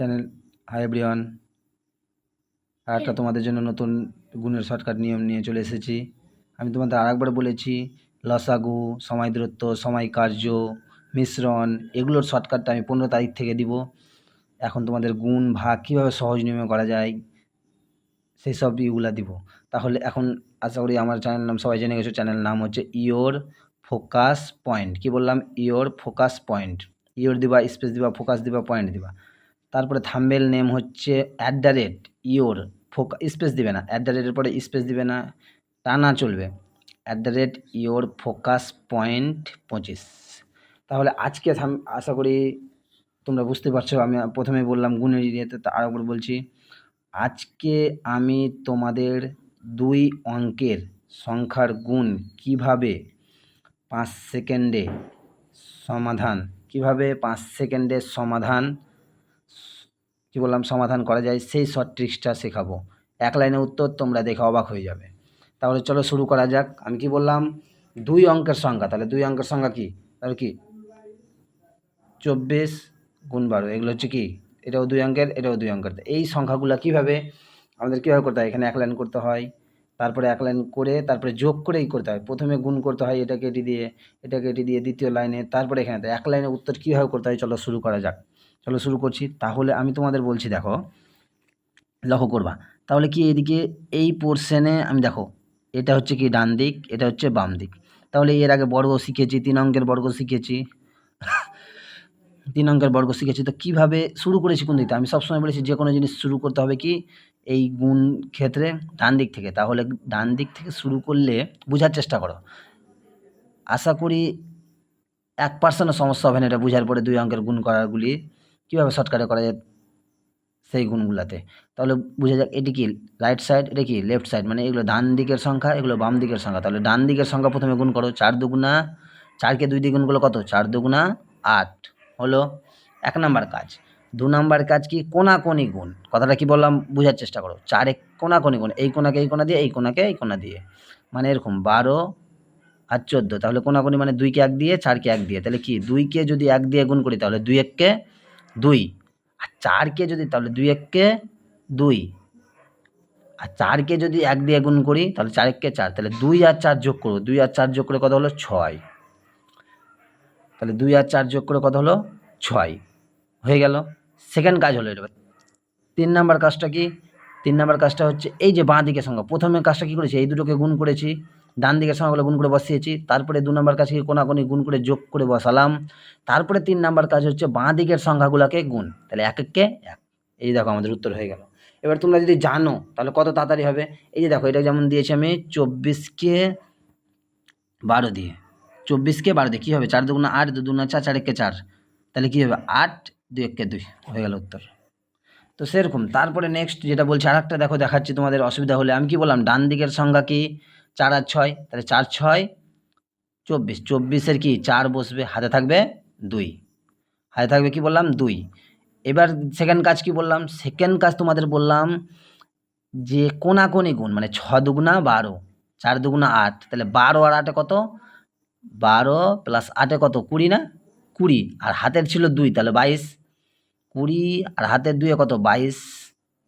Channel hi everyone আর একটা তোমাদের জন্য নতুন গুণের শর্টকাট নিয়ম নিয়ে চলে এসেছি। আমি তোমাদের আরেকবার বলেছি লসাগু সময় দূরত্ব সময় কার্য মিশ্রণ এগুলোর শর্টকাটটা আমি পনেরো তারিখ থেকে দিব। এখন তোমাদের গুণ ভাগ কীভাবে সহজ নিয়মে করা যায় সেই সব ইগুলা দিব। তাহলে এখন আশা করি আমার চ্যানেল নাম সবাই জেনে গেছো চ্যানেল নাম হচ্ছে ইওর ফোকাস পয়েন্ট কি বললাম? ইওর ফোকাস পয়েন্ট ইওর দিবা স্পেস দিবা ফোকাস দিবা পয়েন্ট দিবা। তারপরে থাম্বেল নেম হচ্ছে at the rate your focus space দিবে না। অ্যাট দ্য রেটের পরে স্পেস দিবে না টানা চলবে। At the rate your focus point পঁচিশ। তাহলে আজকে আশা করি তোমরা বুঝতে পারছ, আমি প্রথমে বললাম গুণের ইয়েতে তা আরেকবার বলছি। আজকে আমি তোমাদের দুই অঙ্কের সংখ্যার গুণ কীভাবে পাঁচ সেকেন্ডে সমাধান, কীভাবে পাঁচ সেকেন্ডের সমাধান কি বললাম, সমাধান করা যায়, সেই শর্ট ট্রিক্সটা শেখাবো। এক লাইনে উত্তর তোমরা দেখে অবাক হয়ে যাবে। তাহলে চলো শুরু করা যাক। আমি কি বললাম? দুই অঙ্কের সংখ্যা তাহলে দুই অঙ্কের সংখ্যা কি? তাহলে কি? চব্বিশ গুণ বারো। এগুলো হচ্ছে কি? এটাও দুই অঙ্কের, এটাও দুই অঙ্কের। এই সংখ্যাগুলো কীভাবে আমাদের কীভাবে করতে হয়? এখানে এক লাইন করতে হয়, তারপরে এক লাইন করে, তারপরে যোগ করেই করতে হয়। প্রথমে গুণ করতে হয় এটাকে এটি দিয়ে, এটাকে এটি দিয়ে দ্বিতীয় লাইনে, তারপরে এখানে। এক লাইনে উত্তর কীভাবে করতে হয়? চলো শুরু করা যাক। চলো শুরু করছি। তাহলে আমি তোমাদের বলছি, দেখো, লক্ষ্য করবা। তাহলে কি এদিকে এই পোর্শনে আমি দেখো, এটা হচ্ছে কি ডান দিক, এটা হচ্ছে বাম দিক। তাহলে এর আগে বর্গ শিখেছি, তিন অঙ্কের বর্গ শিখেছি। তিন অঙ্কের বর্গ শিখেছি। তো কীভাবে শুরু করেছি কোন দিক থেকে? আমি সবসময় বলেছি, যে কোনো জিনিস শুরু করতে হবে কি এই গুণ ক্ষেত্রে ডান দিক থেকে। তাহলে ডান দিক থেকে শুরু করলে বোঝার চেষ্টা করো। আশা করি এক পার্সেন্টও সমস্যা হবে না এটা বোঝার পরে দুই অঙ্কের গুণ করাগুলি। কীভাবে শর্টকাটে করা যায় সেই গুণগুলাতে? তাহলে বোঝা যাক, এটি কি রাইট সাইড এটা কি লেফট সাইড মানে এগুলো ডান দিকের সংখ্যা, এগুলো বাম দিকের সংখ্যা। তাহলে ডান দিকের সংখ্যা প্রথমে গুণ করো, চার দুগুণা, চারকে দুই দিয়ে গুণ করল কত? চার দুগুণা আট। হলো এক নাম্বার কাজ। দু নাম্বার কাজ কি? কোনাকোনি গুণ। কথাটা কি বললাম? বোঝার চেষ্টা করো। চারে কোনাকোনি গুণ। এই কোনাকে এই কোনা দিয়ে, এই কোনাকে এই কোনা দিয়ে। মানে এরকম বারো আর চোদ্দ। তাহলে কোনাকুনি মানে দুইকে এক দিয়ে, চারকে এক দিয়ে। তাহলে কি? দুইকে যদি এক দিয়ে গুণ করি, তাহলে দুই এককে দুই। আর চারকে যদি, তাহলে দুই এককে দুই। আর চারকে যদি এক দিয়ে গুণ করি, তাহলে চার এককে চার। তাহলে দুই আর চার যোগ করব। দুই আর চার যোগ করে কত হলো? ছয়। তাহলে দুই আর চার যোগ করে কত হলো? ছয়। হয়ে গেল। সেকেন্ড কাজ হলো এটা তিন নাম্বার কাজটা কি? তিন নাম্বার কাজটা হচ্ছে এই যে বাঁ দিকের সংখ্যা। প্রথমে কাজটা কী করেছি? এই দুটোকে গুণ করেছি। ডান দিকের সংখ্যাগুলো গুণ করে বসিয়েছি। তারপরে দু নম্বর কাজ কি? কোনাকুনি গুণ করে যোগ করে বসালাম। তারপরে তিন নাম্বার কাজ হচ্ছে বাঁ দিকের সংখ্যাগুলোকে গুণ। তাহলে এক এককে এক। এই দেখো আমাদের উত্তর হয়ে গেল। এবার তোমরা যদি জানো, তাহলে কত তাড়াতাড়ি হবে? এই যে দেখো, এটা যেমন দিয়েছি আমি চব্বিশকে বারো দিয়ে। চব্বিশকে বারো দিয়ে। কী হবে? চার দুগুণা আট, দু দুগুণা চার চার একে চার। তাহলে কী হবে? আট, দুই একে দুই। হয়ে গেল উত্তর। তো সেরকম। তারপরে নেক্সট যেটা বলছি আর একটা দেখো দেখাচ্ছি তোমাদের অসুবিধা হলে। আমি কি বললাম? ডান দিকের সংখ্যা কি? চার আর ছয়, তাহলে চার ছয়, চব্বিশ। চব্বিশের কি? চার বসবে, হাতে থাকবে দুই। হাতে থাকবে কি বললাম? দুই। এবার সেকেন্ড কাজ কি বললাম? সেকেন্ড কাজ তোমাদের বললাম যে কোনাকোনি গুণ মানে ছ দুগুণা বারো, চার দুগুণা আট, তাহলে বারো আর আটে কত? বারো প্লাস আটে কত? কুড়ি না? কুড়ি। আর হাতের ছিল দুই, তাহলে বাইশ। কুড়ি আর হাতের দুইয়ে কত? বাইশ।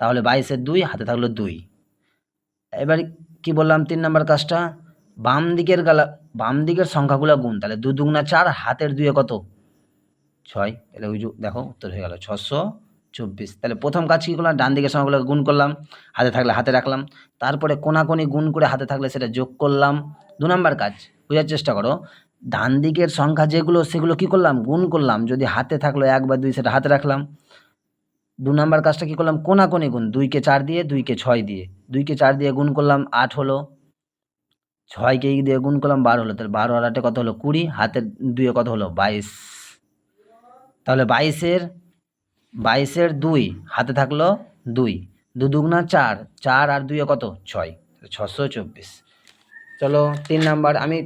তাহলে বাইশের দুই, হাতে থাকল দুই। এবার কি বললাম, তিন নম্বর কাজটা? বাম দিকের গালা, বাম দিকের সংখ্যাগুলো গুণ, তাহলে দু দুগুণা চার, হাতের দুয়ে কত? ছয়। তাহলে ওই দেখো, উত্তর হয়ে গেল ছশো চব্বিশ। তাহলে প্রথম কাজ কী করলাম? ডান দিকের সংখ্যাগুলো গুণ করলাম, হাতে থাকলে হাতে রাখলাম, তারপরে কোনাকুনি গুণ করে হাতে থাকলে সেটা যোগ করলাম। দু নম্বর কাজ, বোঝার চেষ্টা করো, ডান দিকের সংখ্যা যেগুলো, সেগুলো কি করলাম? গুণ করলাম, যদি হাতে থাকল এক বা দুই, সেটা হাতে রাখলাম। দু নম্বর কাজটা কি করলাম? কোনাকুনি গুণ। দুইকে চার দিয়ে, দুইকে ছয় দিয়ে। দুইকে চার দিয়ে গুণ করলাম আট হলো। ছয়কে দিয়ে গুণ করলাম বারো হলো। তাহলে বারো আর আটে কত হলো? কুড়ি। হাতের দুইয়ে কত হলো? বাইশ। তাহলে বাইশের বাইশের দুই হাতে থাকল দুই। দু দুগুণা চার। চার আর দুইয়ে কত? ছয়। ছশো চব্বিশ। চলো তিন নাম্বার। আমি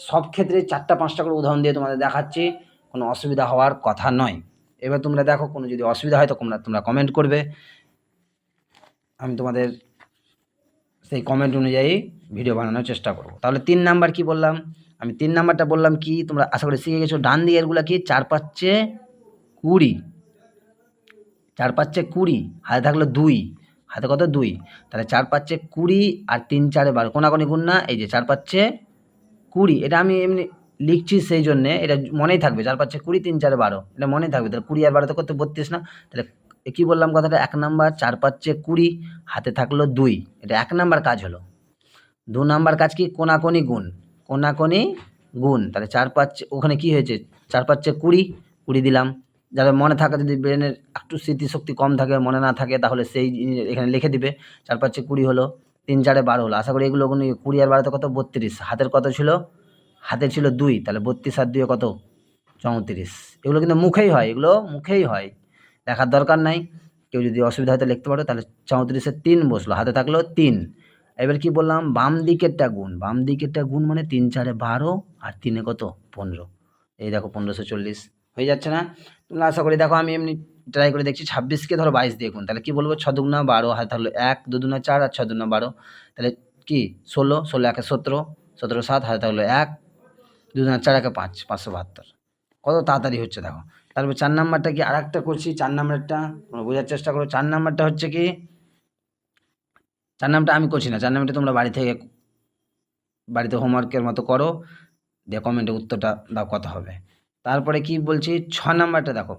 সব ক্ষেত্রে চারটা পাঁচটা করে উদাহরণ দিয়ে তোমাদের দেখাচ্ছি। কোনো অসুবিধা হওয়ার কথা নয়। এবার তোমরা দেখো, কোনো যদি অসুবিধা হয় তো তোমরা তোমরা কমেন্ট করবে। আমি তোমাদের সেই কমেন্ট অনুযায়ী ভিডিও বানানোর চেষ্টা করব। তাহলে তিন নাম্বার কি বললাম? আমি তিন নাম্বারটা বললাম কি, তোমরা আশা করি শিখে গেছো। ডান দিকেরগুলো কি? চার পাঁচে কুড়ি। চার পাঁচে কুড়ি, হাতে থাকল দুই। হাতে কত? দুই। তাহলে চার পাঁচে কুড়ি আর তিন চারে বারো। কোনাকোনি গুণ না, এই যে চার পাঁচে কুড়ি। এটা আমি এমনি লিখছি সেই জন্যে, এটা মনেই থাকবে, চার পাঁচে কুড়ি, তিন চারে বারো, এটা মনেই থাকবে, তাহলে কুড়ি আর বারোতে কত? বত্রিশ না? তাহলে কী বললাম কথাটা? এক নাম্বার, চার পাঁচে কুড়ি, হাতে থাকল দুই, এটা এক নাম্বার কাজ হলো। দু নাম্বার কাজ কি? কোনাকোনি গুণ কোনাকোনি গুণ, তাহলে চার পাঁচ, ওখানে কি হয়েছে? চার পাঁচে কুড়ি কুড়ি দিলাম যাদের মনে থাকে যদি ব্রেনের একটু স্মৃতিশক্তি কম থাকে, মনে না থাকে, তাহলে সেই এখানে লিখে দিবে, চার পাঁচে কুড়ি হলো, তিন চারে বারো হলো, আশা করি এগুলো কুড়ি আর বারোতে কত? বত্রিশ, হাতের কত ছিল? হাতে ছিল দুই, তাহলে বত্রিশ আর দুয়ে কত? চৌত্রিশ। এগুলো কিন্তু মুখেই হয়, এগুলো মুখেই হয়। দেখার দরকার নাই। কেউ যদি অসুবিধা হয়তো লিখতে পারো, তাহলে চৌত্রিশে তিন বসল, হাতে থাকল তিন। এবার কি বললাম? বাম দিকেরটা গুণ। বাম দিকেরটা গুণ মানে তিন, চারে বারো আর তিনে কত? পনেরো। এই দেখো পনেরোশো চল্লিশ। হয়ে যাচ্ছে না? তোমরা আশা করি দেখো, আমি এমনি ট্রাই করে দেখছি, ছাব্বিশকে ধরো বাইশ দিয়ে গুণ। তাহলে কি বলব? ছ দুগুণা বারো, হাতে থাকল এক, দু দুনা চার আর ছ দুনা বারো। তাহলে কি? ষোলো ষোলো একে সতেরো সতেরো সাত, হাতে থাকল এক দু চার একে পাঁচ, পাঁচশো বাহাত্তর। কত তাড়াতাড়ি হচ্ছে দেখো। তারপর চার নাম্বারটা কি আর একটা করছি? চার নাম্বারটা, তোমরা বোঝার চেষ্টা করো। চার নাম্বারটা হচ্ছে কি? চার নামটা আমি করছি না। চার নামটা তোমরা বাড়ি থেকে, বাড়িতে হোমওয়ার্কের মতো করো। দিয়ে কমেন্টে উত্তরটা দাও কত হবে। তারপরে কি বলছি? ছ নাম্বারটা দেখো।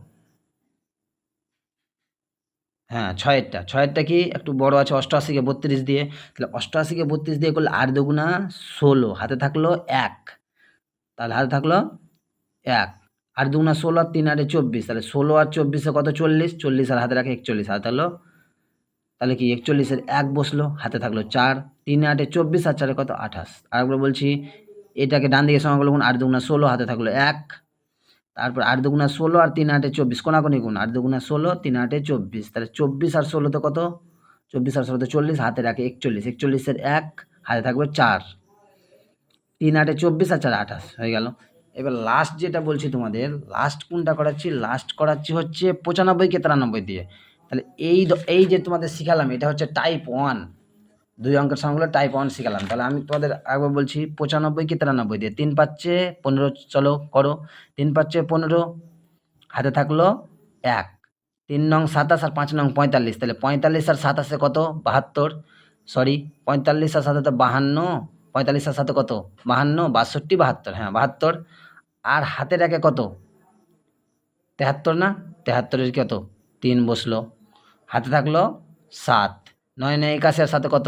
হ্যাঁ ছয়েরটা। ছয়েরটা কি? একটু বড় আছে অষ্টআশিকে বত্রিশ দিয়ে। তাহলে অষ্টআশিকে বত্রিশ দিয়ে করলে আট দুগুণা ষোলো। হাতে থাকল এক। তাহলে হাতে থাকল এক। আর দুগুণা ষোলো আর তিন আটে চব্বিশ, তাহলে ষোলো আর চব্বিশে কত চল্লিশ? চল্লিশ আর হাতে রাখে একচল্লিশ, হাতে থাকল তাহলে কি? একচল্লিশের এক বসল, হাতে থাকল চার। তিন আটে চব্বিশ আর চারে কত? আঠাশ। আরেকবার বলছি এটাকে ডান দিকে করল গুণ আট দুগুণা ষোলো, হাতে থাকল এক। তারপর আট দুগুণা ষোলো আর তিন আটে চব্বিশ, কোনাকুনি গুণ আট দুগুণা ষোলো, তিন আটে চব্বিশ। তাহলে চব্বিশ আর ষোলোতে কত? চব্বিশ আর ষোলোতে চল্লিশ, হাতে রাখে একচল্লিশ। একচল্লিশের এক, হাতে থাকবে চার। তিন আটে চব্বিশ আর চার আঠাশ, হয়ে গেল। এবার লাস্ট যেটা বলছি তোমাদের লাস্ট কোনটা করাচ্ছি? লাস্ট করাচ্ছি হচ্ছে পঁচানব্বইকে তিরানব্বই দিয়ে। তাহলে এই এই যে তোমাদের শিখালাম, এটা হচ্ছে টাইপ ওয়ান দুই অঙ্কের সঙ্গগুলো টাইপ ওয়ান শিখালাম। তাহলে আমি তোমাদের একবার বলছি, পঁচানব্বই কি তিরানব্বই দিয়ে। তিন পাচ্ছে পনেরো, চলো করো। তিন পাচ্ছে পনেরো, হাতে থাকল এক। তিন নং সাতাশ আর পাঁচ নং পঁয়তাল্লিশ। তাহলে পঁয়তাল্লিশ আর সাতাশে কত? বাহাত্তর। সরি পঁয়তাল্লিশ আর সাথে বাহান্ন। পঁয়তাল্লিশ আর সাথে কত? বাহান্ন, বাষট্টি, বাহাত্তর। হ্যাঁ বাহাত্তর। আর হাতে রাখে কত? তেহাত্তর না? তেহাত্তরের কত? তিন বসল। হাতে থাকল সাত। নয় নয়, একাশি আর সাথে কত?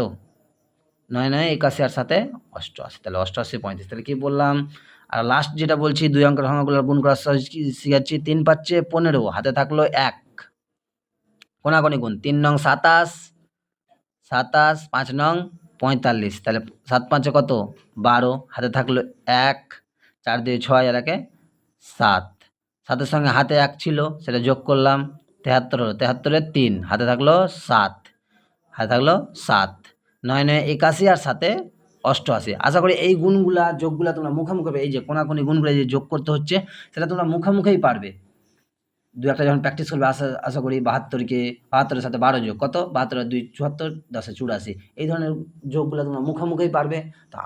নয় নয়, একাশি আর সাথে অষ্টআশি। তাহলে অষ্টআশি, পঁয়ত্রিশ। তাহলে কী বললাম? আর লাস্ট যেটা বলছি, দুই অঙ্কের সংখ্যাগুলো গুণ করার শিখাচ্ছি? তিন পাচ্ছে পনেরো। হাতে থাকল এক। কোনাকোনি গুণ। তিন নং সাতাশ সাতাশ, পাঁচ নং পঁয়তাল্লিশ, তাহলে সাত পাঁচে কত? বারো, হাতে থাকল এক, চার দিয়ে ছয়, আর একে সাত। সাতের সঙ্গে হাতে এক ছিল, সেটা যোগ করলাম তেহাত্তর হলো তেহাত্তরের তিন, হাতে থাকল সাত, হাতে থাকল সাত। নয় নয়, একাশি আর সাথে অষ্টআশি। আশা করি এই গুণগুলা, যোগগুলা তোমরা মুখে মুখে এই যে কোনাকুনি গুণগুলো যে যোগ করতে হচ্ছে, সেটা তোমরা মুখে মুখেই পারবে। দু একটা যখন প্র্যাকটিস করবে, আশা আশা করি বাহাত্তরকে, বাহাত্তরের সাথে বারো যোগ, কত? বাহাত্তর দুই, চুয়াত্তর, দশে চুরাশি। এই ধরনের যোগগুলো তোমরা মুখে মুখেই পারবে। তা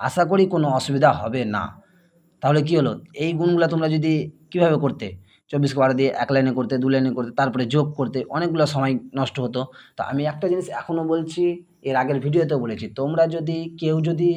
আশা করি কোনো অসুবিধা হবে না। তাহলে কি হলো? এই গুণগুলো তোমরা যদি কীভাবে করতে? চব্বিশ বারো দিয়ে এক লাইনে করতে, দু লাইনে করতে, তারপরে যোগ করতে, অনেকগুলো সময় নষ্ট হতো। তো আমি একটা জিনিস এখনও বলছি, এর আগের ভিডিওতেও বলেছি, তোমরা যদি কেউ যদি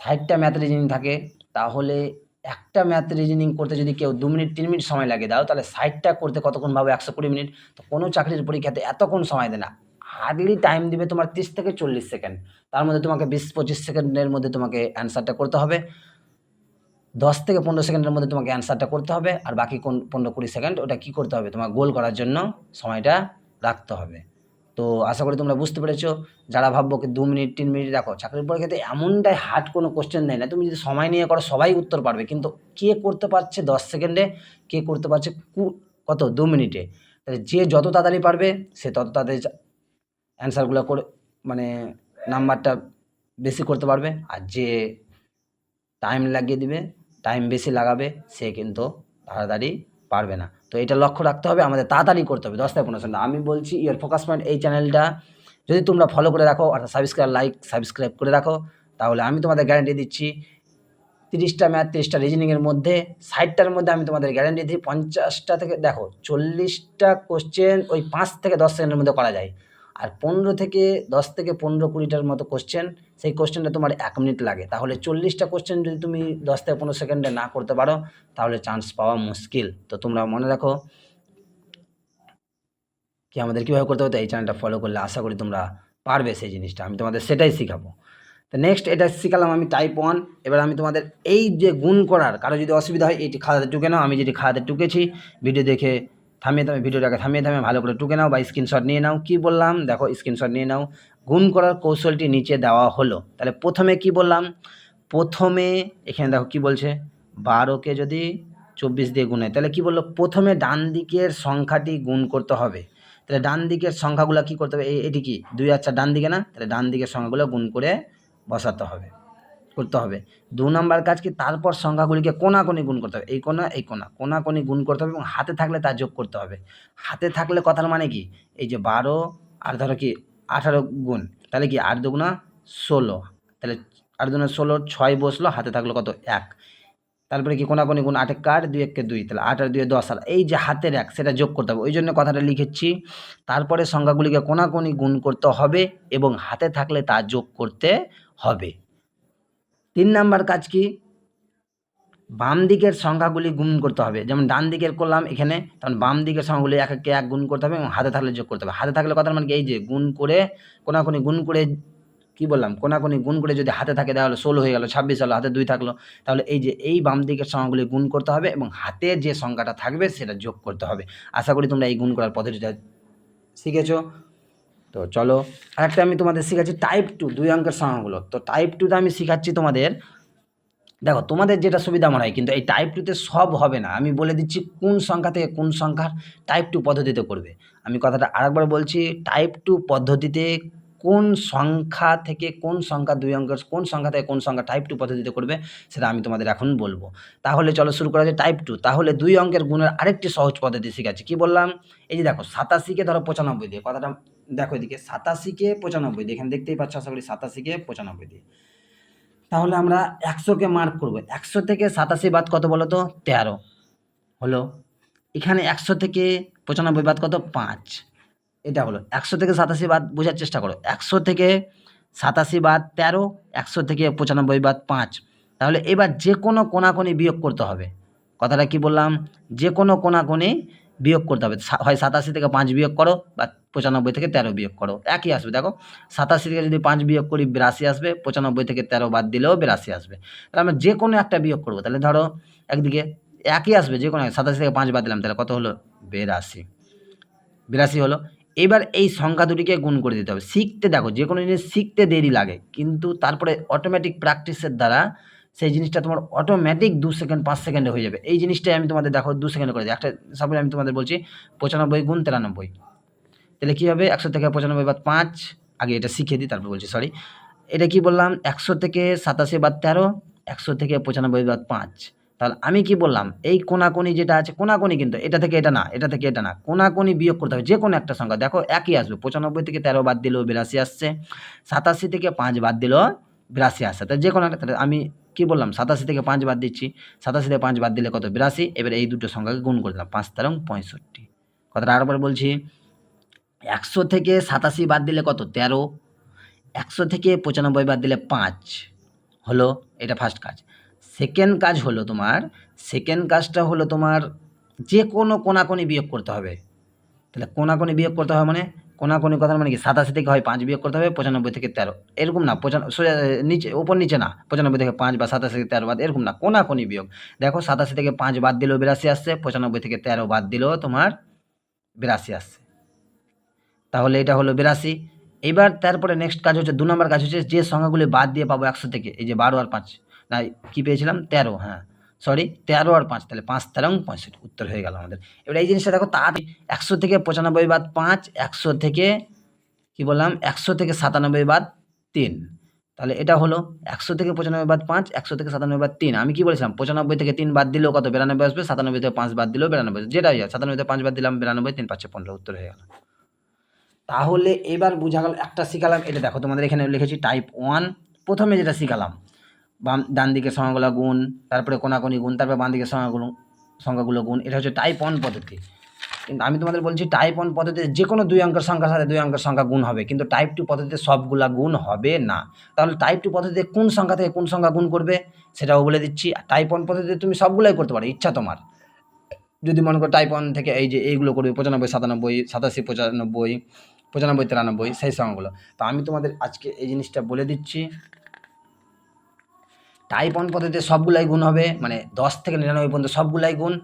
ষাটটা ম্যাথ রিজনিং থাকে, তাহলে একটা ম্যাথ রিজনিং করতে যদি কেউ দু মিনিট, তিন মিনিট সময় লাগে, দাও, তাহলে ষাটটা করতে কতক্ষণ ভাবে? একশো কুড়ি মিনিট। তো কোনো চাকরির পরীক্ষাতে এতক্ষণ সময় দেয় না। হার্ডলি টাইম দিবে তোমার তিরিশ থেকে চল্লিশ সেকেন্ড তার মধ্যে তোমাকে বিশ, পঁচিশ সেকেন্ডের মধ্যে তোমাকে অ্যান্সারটা করতে হবে। দশ থেকে পনেরো সেকেন্ডের মধ্যে তোমাকে অ্যান্সারটা করতে হবে। আর বাকি কোন পনেরো কুড়ি সেকেন্ড ওটা কী করতে হবে? তোমার গোল করার জন্য সময়টা রাখতে হবে। তো আশা করি তোমরা বুঝতে পেরেছ। যারা ভাববো কি দু মিনিট, তিন মিনিট, দেখো, চাকরির পরীক্ষাতে এমনটাই হার্ড কোনো কোশ্চেন দেয় না। তুমি যদি সময় নিয়ে করো, সবাই উত্তর পারবে। কিন্তু কে করতে পারছে দশ সেকেন্ডে কে করতে পারছে কত? দু মিনিটে। তাহলে যে যত তাড়াতাড়ি পারবে, সে তত তাড়াতাড়ি অ্যান্সারগুলো করে মানে নাম্বারটা বেশি করতে পারবে। আর যে টাইম লাগিয়ে দিবে টাইম বেশি লাগাবে, সে কিন্তু তাড়াতাড়ি পারবে না। তো এটা লক্ষ্য রাখতে হবে, আমাদের তাড়াতাড়ি করতে হবে, দশ থেকে পনেরো সেকেন্ড। আমি বলছি ইয়ার ফোকাস পয়েন্ট এই চ্যানেলটা যদি তোমরা ফলো করে রাখো, অর্থাৎ সাবস্ক্রাইব লাইক সাবস্ক্রাইব করে রাখো, তাহলে আমি তোমাদের গ্যারান্টি দিচ্ছি, তিরিশটা ম্যাথ তিরিশটা রিজনিংয়ের মধ্যে, ষাটটার মধ্যে আমি তোমাদের গ্যারান্টি দিই পঞ্চাশটা থেকে, দেখো, চল্লিশটা কোশ্চেন ওই পাঁচ থেকে দশ সেকেন্ডের মধ্যে করা যায়। আর পনেরো থেকে দশ থেকে পনেরো কুড়িটার মতো কোশ্চেন সেই কোশ্চেনটা তোমার এক মিনিট লাগে। তাহলে চল্লিশটা কোশ্চেন যদি তুমি দশ থেকে পনেরো সেকেন্ডে না করতে পারো, তাহলে চান্স পাওয়া মুশকিল। তো তোমরা মনে রাখো, কি আমাদের কীভাবে করতে হবে? তো এই চ্যানেলটা ফলো করলে আশা করি তোমরা পারবে সেই জিনিসটা। আমি তোমাদের সেটাই শেখাবো। তো নেক্সট এটা শিখালাম আমি টাইপ ওয়ান এবার আমি তোমাদের এই যে গুণ করার, কারও যদি অসুবিধা হয়, এইটি খাতাতে টুকে নাও। আমি যেটি খাতাতে টুকেছি ভিডিও দেখে থামিয়ে থামিয়ে ভিডিওটাকে থামিয়ে থামিয়ে ভালো করে টুকে নাও বা স্ক্রিনশট নিয়ে নাও। কি বললাম? দেখো স্ক্রিনশট নিয়ে নাও। গুণ করার কৌশলটি নিচে দেওয়া হলো। তাহলে প্রথমে কি বললাম? প্রথমে এখানে দেখো কি বলছে? বারোকে যদি চব্বিশ দিয়ে গুণে তাহলে কি বলল? প্রথমে ডান দিকের সংখ্যাটি গুণ করতে হবে। তাহলে ডান দিকের সংখ্যাগুলো কি করতে হবে? এটি কি? দুই আচ্ছা ডান দিকে না? তাহলে ডান দিকের সংখ্যাগুলো গুণ করে বসাতে হবে। করতে হবে। দু নম্বর কাজ কি? তারপর সংখ্যাগুলিকে কোনাকুনি গুণ করতে হবে। এই কোনা এই কোনা। কোনাকুনি গুণ করতে হবে এবং হাতে থাকলে তা যোগ করতে হবে। হাতে থাকলে কথার মানে কি? এই যে বারো আর ধরো কি আঠারো গুণ, তাহলে কি আট দুগুণা ষোলো। তাহলে আট দুগুণা ষোলো, ছয় বসল, হাতে থাকল কত? এক। তারপরে কি কোনাকুনি গুণ আটে কার দুই এককে দুই। তাহলে আট আর দুই দশ। আর এই যে হাতের এক, সেটা যোগ করতে হবে। ওই জন্য কথাটা লিখেছি। তারপরে সংখ্যাগুলিকে কোনাকুনি গুণ করতে হবে এবং হাতে থাকলে তা যোগ করতে হবে। তিন নাম্বার কাজ কি? বাম দিকের সংখ্যাগুলি গুণ করতে হবে। যেমন ডান দিকের করলাম এখানে, তখন বাম দিকের সংখ্যাগুলি এক একে এক গুণ করতে হবে এবং হাতে থাকলে যোগ করতে হবে। হাতে থাকলে কথার মানে এই যে গুণ করে, কোনাকুনি গুণ করে, কি বললাম? কোনাকুনি গুণ করে যদি হাতে থাকে, তাহলে ষোলো হয়ে গেল, ছাব্বিশ হলো, হাতে দুই থাকল। তাহলে এই যে এই বাম দিকের সংখ্যাগুলি গুণ করতে হবে এবং হাতে যে সংখ্যাটা থাকবে, সেটা যোগ করতে হবে। আশা করি তোমরা এই গুণ করার পদ্ধতিটা শিখেছো। তো চলো, আরেকটা আমি তোমাদের শেখাচ্ছি টাইপ টু দুই অঙ্কের সংখ্যাগুলো তো টাইপ টুতে আমি শেখাচ্ছি তোমাদের, দেখো, তোমাদের যেটা সুবিধা মনে হয়, কিন্তু এই টাইপ টুতে সব হবে না। আমি বলে দিচ্ছি কোন সংখ্যা থেকে কোন সংখ্যার টাইপ টু পদ্ধতিতে করবে। আমি কথাটা আরেকবার বলছি টাইপ টু পদ্ধতিতে কোন সংখ্যা থেকে কোন সংখ্যা দুই অঙ্কের, কোন সংখ্যা থেকে কোন সংখ্যা টাইপ টু পদ্ধতিতে করবে সেটা আমি তোমাদের এখন বলব। তাহলে চলো শুরু করা যায় টাইপ টু তাহলে দুই অঙ্কের গুণের আরেকটি সহজ পদ্ধতি শেখাচ্ছি। কি বললাম? এই যে দেখো, সাতাশিকে ধরো পঁচানব্বই দিয়ে। কথাটা দেখো এদিকে, সাতাশিকে পঁচানব্বই দিয়ে। এখানে দেখতেই পাচ্ছ, আশা করি সাতাশিকে পঁচানব্বই দিয়ে। তাহলে আমরা একশোকে মার্ক করব। একশো থেকে সাতাশি বাদ কত বলো তো? তেরো। হলো, এখানে একশো থেকে পঁচানব্বই বাদ কত? পাঁচ। এটা হলো। একশো থেকে সাতাশি বাদ বোঝার চেষ্টা করো। একশো থেকে সাতাশি বাদ তেরো, একশো থেকে পঁচানব্বই বাদ পাঁচ। তাহলে এবার যে কোনো কোনাকুনি বিয়োগ করতে হবে। কথাটা কি বললাম? যে কোনো কোনাকুনি বিয়োগ করতে হবে। হয় সাতাশি থেকে পাঁচ বিয়োগ করো বা পঁচানব্বই থেকে তেরো বিয়োগ করো। একই আসবে, দেখো। সাতাশি থেকে যদি পাঁচ বিয়োগ করি, বিরাশি আসবে। পঁচানব্বই থেকে তেরো বাদ দিলেও বিরাশি আসবে। তাহলে আমরা যে কোনো একটা বিয়োগ করব। তাহলে ধরো একদিকে একই আসবে যে কোনো সাতাশি থেকে পাঁচ বাদ দিলাম। তাহলে কত হলো? বিরাশি। বিরাশি হলো। এবার এই সংখ্যা দুটিকে গুণ করে দিতে হবে। শিখতে দেখো, যে কোনো জিনিস শিখতে দেরি লাগে, কিন্তু তারপরে অটোমেটিক প্র্যাকটিসের দ্বারা সেই জিনিসটা তোমার অটোমেটিক দু সেকেন্ড পাঁচ সেকেন্ডে হয়ে যাবে। এই জিনিসটাই আমি তোমাদের দেখো, দু সেকেন্ডে করে দিই। একটা সাপোজ আমি তোমাদের বলছি পঁচানব্বই গুণ তিরানব্বই। তাহলে কী হবে? একশো থেকে পঁচানব্বই বাদ পাঁচ, আগে এটা শিখিয়ে দিই, তারপর বলছি সরি এটা কি বললাম? একশো থেকে সাতাশি বাদ তেরো, একশো থেকে পঁচানব্বই বাদ পাঁচ। তাহলে আমি কি বললাম? এই কোনাকুনি যেটা আছে, কোনাকুনি কিন্তু এটা থেকে এটা না, এটা থেকে এটা না। কোনাকুনি বিয়োগ করতে হবে যে কোনো একটা সংখ্যা। দেখো একই আসবে, পঁচানব্বই থেকে তেরো বাদ দিলেও বিরাশি আসছে, সাতাশি থেকে পাঁচ বাদ দিলেও বিরাশি আসছে। তাহলে যে কোনো একটা আমি কি বললাম? সাতাশি থেকে পাঁচ বাদ দিচ্ছি, সাতাশি থেকে পাঁচ বাদ দিলে কত? বিরাশি। এবার এই দুটো সংখ্যাকে গুণ করে দিলাম, পাঁচ, তেরো, পঁয়ষট্টি। কথাটা আরেকবার বলছি, একশো থেকে সাতাশি বাদ দিলে কত? তেরো। একশো থেকে পঁচানব্বই বাদ দিলে পাঁচ। হলো এটা ফার্স্ট কাজ। সেকেন্ড কাজ হলো তোমার সেকেন্ড কাজটা হলো তোমার যে কোনো কোনাকুনি বিয়োগ করতে হবে। তাহলে কোনাকুনি বিয়োগ করতে হবে মানে কোনাকুনি কথা মানে কি? সাতাশি থেকে হয় পাঁচ বিয়োগ করতে হবে, পঁচানব্বই থেকে তেরো। এরকম না পঁচান সোজা নিচে ওপর নিচে না, পঁচানব্বই থেকে পাঁচ বা সাতাশি থেকে তেরো বাদ, এরকম না, কোনাকুনি বিয়োগ। দেখো, সাতাশি থেকে পাঁচ বাদ দিলেও বিরাশি আসছে, পঁচানব্বই থেকে তেরো বাদ দিলেও তোমার বিরাশি আসছে। তাহলে এটা হলো বিরাশি। এবার তারপরে নেক্সট কাজ হচ্ছে, দু নম্বর কাজ হচ্ছে, যে সংখ্যাগুলি বাদ দিয়ে পাবো একশো থেকে, এই যে বারো আর পাঁচ। না কী পেয়েছিলাম? তেরো হ্যাঁ। সরি তেরো আর পাঁচ, তাহলে পাঁচ তেরো পঁয়ষট্টি, উত্তর হয়ে গেল আমাদের। এবার এই জিনিসটা দেখো তার একশো থেকে পঁচানব্বই বাদ পাঁচ, একশো থেকে, কি বললাম? একশো থেকে সাতানব্বই বাদ তিন। তাহলে এটা হলো একশো থেকে পঁচানব্বই বাদ পাঁচ, একশো থেকে সাতানব্বই বাদ তিন। আমি কি বলেছিলাম? পঁচানব্বই থেকে তিন বাদ দিলেও কত? বিরানব্বই আসবে, সাতানব্বই থেকে পাঁচ বাদ দিলেও বিরানব্বই। যেটাই হয়, সাতানব্বই থেকে পাঁচ বাদ দিলাম, বিরানব্বই, তিন পাঁচশো পনেরো, উত্তর হয়ে গেল। তাহলে এবার বোঝা গেল, একটা শিখালাম। এটা দেখো, তোমাদের এখানে লিখেছি টাইপ ওয়ান প্রথমে যেটা শিখালাম বাম, ডান দিকের সংখ্যাগুলো গুণ, তারপরে কোনাকুনি গুণ, তারপরে বাম দিকের সংখ্যাগুলো সংখ্যাগুলো গুণ। এটা হচ্ছে টাইপ ওয়ান পদ্ধতি। কিন্তু আমি তোমাদের বলছি টাইপ ওয়ান পদ্ধতিতে যে কোনো দুই অঙ্কের সংখ্যার সাথে দুই অঙ্কের সংখ্যা গুণ হবে, কিন্তু টাইপ টু পদ্ধতিতে সবগুলা গুণ হবে না। তাহলে টাইপ টু পদ্ধতিতে কোন সংখ্যা থেকে কোন সংখ্যা গুণ করবে, সেটাও বলে দিচ্ছি। টাইপ ওয়ান পদ্ধতিতে তুমি সবগুলাই করতে পারো, ইচ্ছা তোমার। যদি মনে করো টাইপ ওয়ান থেকে এই যে এইগুলো করবে, পঁচানব্বই, সাতানব্বই, সাতাশি, পঁচানব্বই পঁচানব্বই, তিরানব্বই, সেই সংখ্যাগুলো। তো আমি তোমাদের আজকে এই জিনিসটা বলে দিচ্ছি। টাইপ ওয়ান পদ্ধতিতে সবগুলাই গুণ হবে মানে দশ থেকে নিরানব্বই পর্যন্ত সবগুলাই গুণ।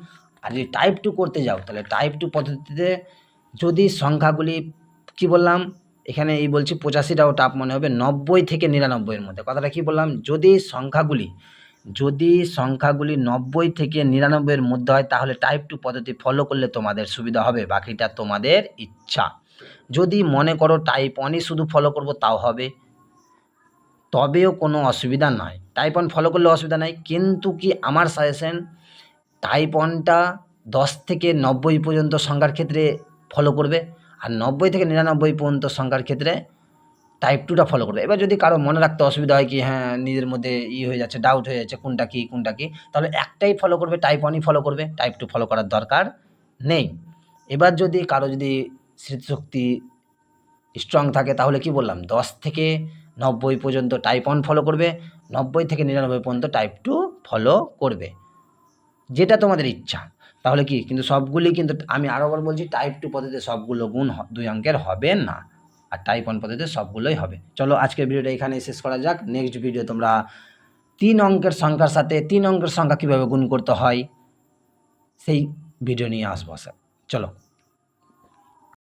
আর যদি টাইপ টু করতে যাও, তাহলে টাইপ টু পদ্ধতিতে যদি সংখ্যাগুলি, কি বললাম? এখানে এই বলছি পঁচাশিটাও টাপ মনে হবে, নব্বই থেকে নিরানব্বইয়ের মধ্যে। কথাটা কি বললাম? যদি সংখ্যাগুলি যদি সংখ্যাগুলি নব্বই থেকে নিরানব্বইয়ের মধ্যে হয়, তাহলে টাইপ টু পদ্ধতি ফলো করলে তোমাদের সুবিধা হবে, বাকিটা তোমাদের ইচ্ছা। যদি মনে করো টাইপ ওয়ানই শুধু ফলো করব, তাও হবে। তবেও কোনো অসুবিধা নাই টাইপ ওয়ান ফলো করলে অসুবিধা নাই। কিন্তু কি আমার সাজেশন টাইপ ওয়ানটা দশ থেকে নব্বই পর্যন্ত সংখ্যার ক্ষেত্রে ফলো করবে আর নব্বই থেকে নিরানব্বই পর্যন্ত সংখ্যার ক্ষেত্রে টাইপ টুটা ফলো করবে। এবার যদি কারও মনে রাখতে অসুবিধা হয় কি হ্যাঁ নিজের মধ্যে ই হয়ে যাচ্ছে ডাউট হয়ে যাচ্ছে, কোনটা কি কোনটা কি, তাহলে একটাই ফলো করবে টাইপ ওয়ানই ফলো করবে। টাইপ টু ফলো করার দরকার নেই। এবার যদি কারও যদি স্মৃতিশক্তি স্ট্রং থাকে, তাহলে কি বললাম, দশ থেকে নব্বই পর্যন্ত টাইপ ওয়ান ফলো করবে, নব্বই থেকে নিরানব্বই পর্যন্ত টাইপ টু ফলো করবে। যেটা তোমাদের ইচ্ছা। তাহলে কি? কিন্তু সবগুলি কিন্তু আমি আরও বার বলছি টাইপ টু পদ্ধতিতে সবগুলো গুণ দুই অঙ্কের হবে না। আর টাইপ ওয়ান পদ্ধতিতে সবগুলোই হবে। চলো আজকের ভিডিওটা এখানে শেষ করা যাক। নেক্সট ভিডিও তোমরা তিন অঙ্কের সংখ্যার সাথে তিন অঙ্কের সংখ্যা কীভাবে গুণ করতে হয়, সেই ভিডিও নিয়ে আসব স্যার চলো।